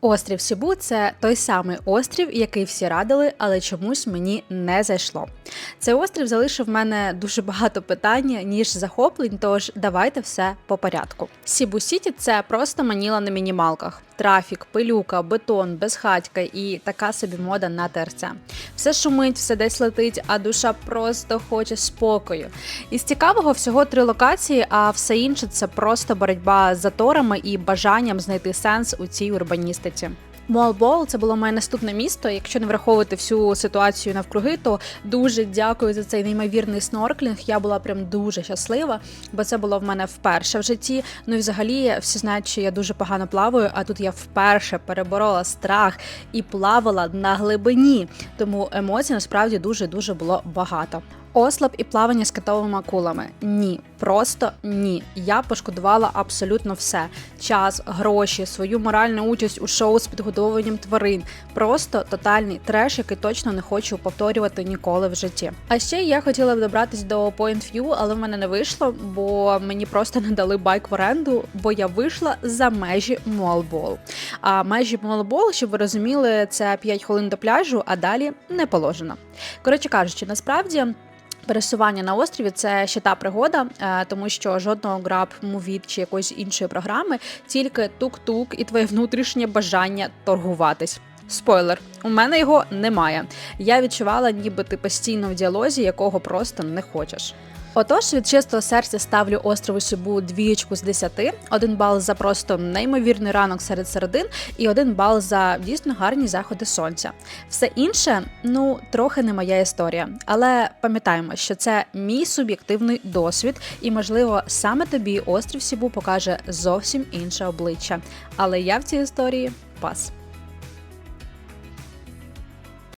Острів Сібу це той самий острів, який всі радили, але чомусь мені не зайшло. Цей острів залишив в мене дуже багато питань, ніж захоплень, тож давайте все по порядку. Сібу Сіті це просто маніла на мінімалках. Трафік, пилюка, бетон, безхатька і така собі мода на ТРЦ. Все шумить, все десь летить, а душа просто хоче спокою. Із цікавого всього три локації, а все інше це просто боротьба з заторами і бажанням знайти сенс у цій урбаністиці. Молбол це було моє наступне місто. Якщо не враховувати всю ситуацію навкруги, то дуже дякую за цей неймовірний снорклінг. Я була прям дуже щаслива, бо це було в мене вперше в житті. Ну і взагалі всі знають, що я дуже погано плаваю, а тут я вперше переборола страх і плавала на глибині. Тому емоцій насправді дуже дуже було багато. Ослаб і плавання з китовими акулами. Ні, просто ні. Я пошкодувала абсолютно все: час, гроші, свою моральну участь у шоу з підгодовуванням тварин. Просто тотальний треш, який точно не хочу повторювати ніколи в житті. А ще я хотіла б добратись до Point View, але в мене не вийшло, бо мені просто не дали байк в оренду, бо я вийшла за межі Молбол. А межі Молбол, щоб ви розуміли, це 5 хвилин до пляжу, а далі не положено. Коротше кажучи, насправді. Пересування на острові це ще та пригода, е, тому що жодного граб, мувіп чи якоїсь іншої програми, тільки тук-тук і твоє внутрішнє бажання торгуватись. Спойлер, у мене його немає. Я відчувала, ніби ти постійно в діалозі, якого просто не хочеш. Отож, від чистого серця ставлю острову Сібу двієчку з 10, один бал за просто неймовірний ранок серед середин, і один бал за дійсно гарні заходи сонця. Все інше, ну трохи не моя історія, але пам'ятаємо, що це мій суб'єктивний досвід, і можливо саме тобі острів Сібу покаже зовсім інше обличчя. Але я в цій історії пас.